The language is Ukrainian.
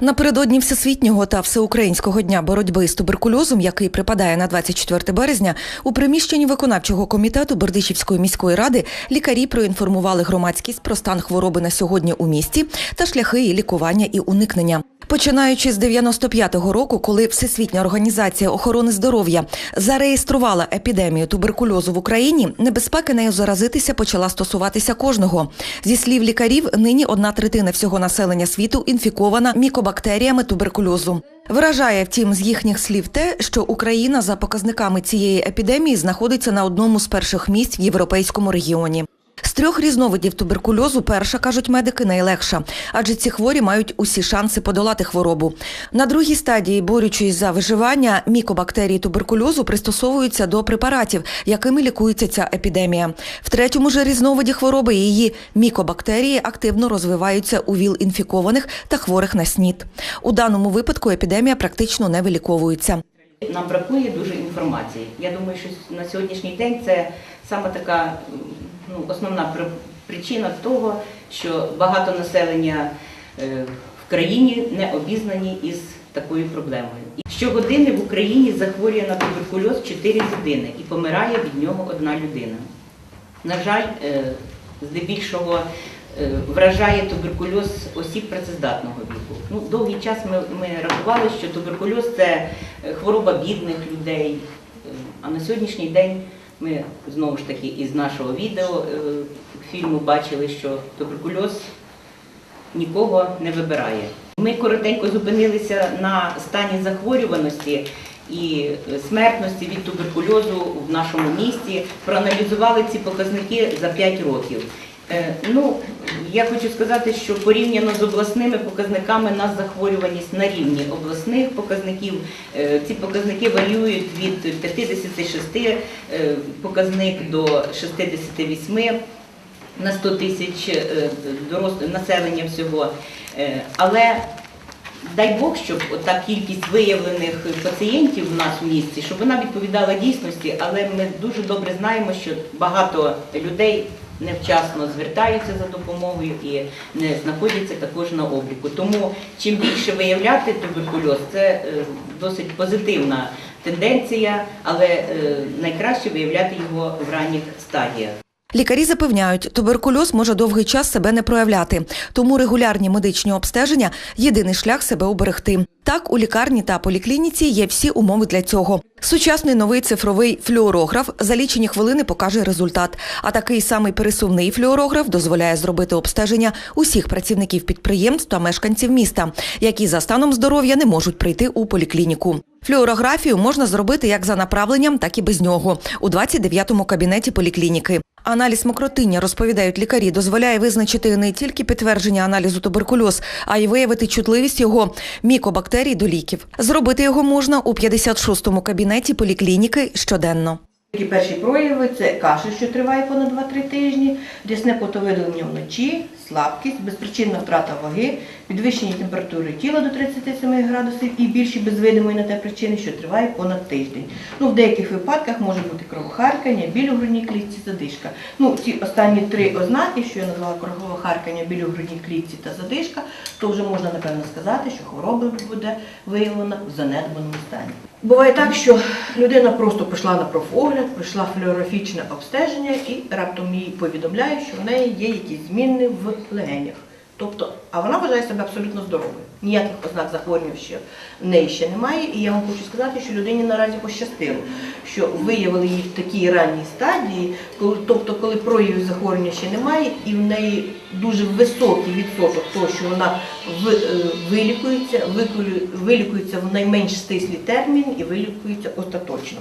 Напередодні Всесвітнього та Всеукраїнського дня боротьби з туберкульозом, який припадає на 24 березня, у приміщенні виконавчого комітету Бердичівської міської ради лікарі проінформували громадськість про стан хвороби на сьогодні у місті та шляхи лікування і уникнення. Починаючи з 95-го року, коли Всесвітня організація охорони здоров'я зареєструвала епідемію туберкульозу в Україні, небезпека нею заразитися почала стосуватися кожного. Зі слів лікарів, нині одна третина всього населення світу інфікована мікобактеріями туберкульозу. Вражає, втім, з їхніх слів те, що Україна за показниками цієї епідемії знаходиться на одному з перших місць в європейському регіоні. З трьох різновидів туберкульозу перша, кажуть медики, найлегша, адже ці хворі мають усі шанси подолати хворобу. На другій стадії, борючись за виживання, мікобактерії туберкульозу пристосовуються до препаратів, якими лікується ця епідемія. В третьому ж різновиді хвороби її мікобактерії активно розвиваються у віл інфікованих та хворих на СНІД. У даному випадку епідемія практично не виліковується. Нам бракує дуже інформації. Я думаю, що на сьогоднішній день це саме така ну, основна причина того, що багато населення е, в країні не обізнані із такою проблемою. Щогодини в Україні захворює на туберкульоз 4 людини і помирає від нього одна людина. На жаль, е, здебільшого е, вражає туберкульоз осіб працездатного віку. Ну, довгий час ми, ми рахували, що туберкульоз це хвороба бідних людей. А на сьогоднішній день ми знову ж таки із нашого відео е, фільму бачили, що туберкульоз нікого не вибирає. Ми коротенько зупинилися на стані захворюваності і смертності від туберкульозу в нашому місті, проаналізували ці показники за 5 років. Е, Ну, я хочу сказати, що порівняно з обласними показниками нас захворюваність на рівні обласних показників. Е, Ці показники варіюють від 56 е, показник до 68 на 100 тисяч е, населення всього. Але дай Бог, щоб та кількість виявлених пацієнтів в нас в місті, щоб вона відповідала дійсності, але ми дуже добре знаємо, що багато людей невчасно звертаються за допомогою і не знаходяться також на обліку. Тому чим більше виявляти туберкульоз, це е, досить позитивна тенденція, але е, найкраще виявляти його в ранніх стадіях. Лікарі запевняють, туберкульоз може довгий час себе не проявляти, тому регулярні медичні обстеження єдиний шлях себе уберегти. Так, у лікарні та поліклініці є всі умови для цього. Сучасний новий цифровий флюорограф за лічені хвилини покаже результат. А такий самий пересувний флюорограф дозволяє зробити обстеження усіх працівників підприємств та мешканців міста, які за станом здоров'я не можуть прийти у поліклініку. Флюорографію можна зробити як за направленням, так і без нього у 29-му кабінеті поліклініки. Аналіз мокротиння, розповідають лікарі, дозволяє визначити не тільки підтвердження аналізу туберкульоз, а й виявити чутливість його мікобактерій до ліків. Зробити його можна у 56-му кабінеті поліклініки щоденно. Такі перші прояви це кашель, що триває понад 2-3 тижні, рясне потовиділення вночі, слабкість, безпричинна втрата ваги, підвищення температури тіла до 37 градусів і більші без видимої на те причини, що триває понад тиждень. Ну, в деяких випадках може бути кровохаркання, біль у грудній клітці, задишка. Ну, ці останні три ознаки, що я назвала кровохаркання, біль у грудній клітці та задишка, то вже можна напевно сказати, що хвороба буде виявлена в занедбаному стані. Буває так, що людина просто пішла на профогляд, прийшла флюорофічне обстеження і раптом їй повідомляють, що в неї є якісь зміни в легенях. Тобто, а вона вважає себе абсолютно здоровою. Ніяких ознак захворювання ще в неї ще немає. І я вам хочу сказати, що людині наразі пощастило, що виявили її в такій ранній стадії, коли, тобто, коли проявів захворювання ще немає, і в неї дуже високий відсоток того, що вона е, вилікується, вилікується в найменш стислий термін і вилікується остаточно.